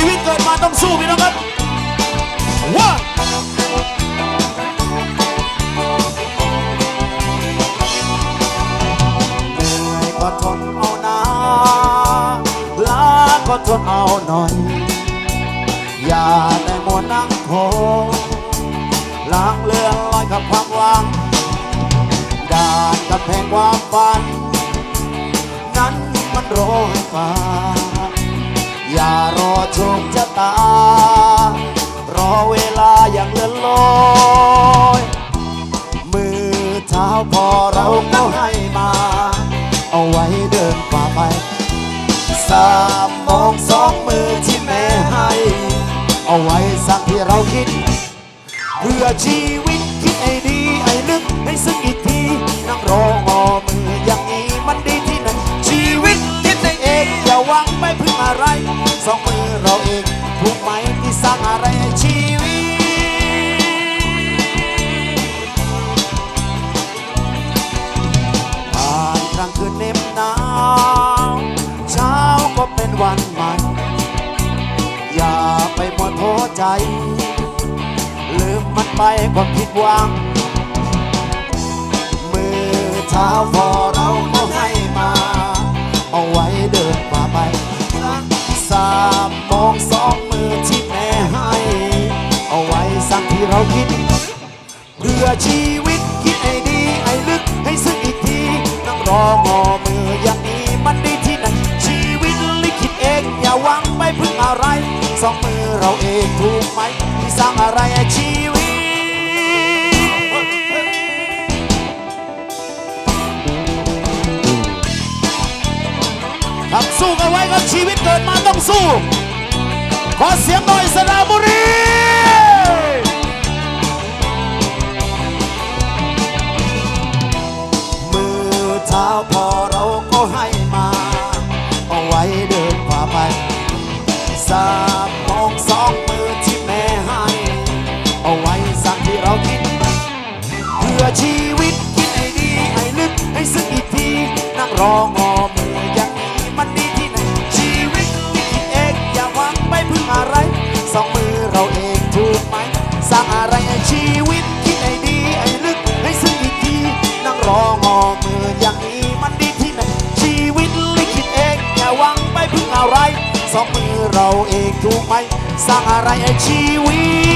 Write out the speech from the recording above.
ชีวิตเกิดมาต้องสู้พี่น้องครับว่าเหนื่อยก็ทนเอานะลาก็ทนเอาหน่อย อย่าได้หมดนั่งโหล้างเลือนลอยกับความหวังด่านกับแพงความฝัน นั้นมันโรยฟ้า โชคชะตา รอเวลาอย่างเลื่อนลอยมือเท้าพอเราก็ให้มา เอาไว้เดินฝ่าไปสามมองสองมือที่แม่ให้ เอาไว้สักที่เราคิดเพื่อชีวิตคิดให้ดีให้ลึกให้ซึ้งอีกทีนั่งรองอมืออย่างนี้มันดีที่ไหนชีวิตคิดในเองอย่าหวังไม่พึ่งอะไรสองมือ เราเองถูกไหมที่สร้างอะไรชีวิตผ่านกลางคืนเน็บหนาวเช้าก็เป็นวันใหม่ อย่าไปหมัวท้อใจ ลืมมันไปความผิดหวัง มือเท้าพอเรา เราคิดเพื่อชีวิตคิดให้ดีให้ลึกให้ซึ้งอีกทีนั่งรองอมืออย่างนี้มันดีที่ไหนชีวิตลิขิตเองอย่าหวังไม่พึ่งอะไรสองมือเราเองถูกไหมที่สร้างอะไรชีวิตครับสู้กันไว้ครับชีวิตเกิดมาต้องสู้ ขอเสียงหน่อยสระบุรี สามองสองมือที่แม่ให้ เอาไว้สั่งที่เราคิด เพื่อชีวิตคิดให้ดีให้ลึกให้ซึ้งอีกทีนั่งรองอมืออย่างนี้มันดีที่ไหนชีวิตที่คิดเองอย่าหวังไม่พึ่งอะไร สองมือเราเองถูกไหมสร้างอะไรให้ชีวิตคิดให้ดีให้ลึกให้ซึ้งอีกทีนั่งรองอมืออย่างนี้มันดีที่ไหนชีวิตลิขิตเองอย่าหวังไม่พึ่งอะไร สองมือเราเองถูกไหม สร้างอะไรให้ชีวิต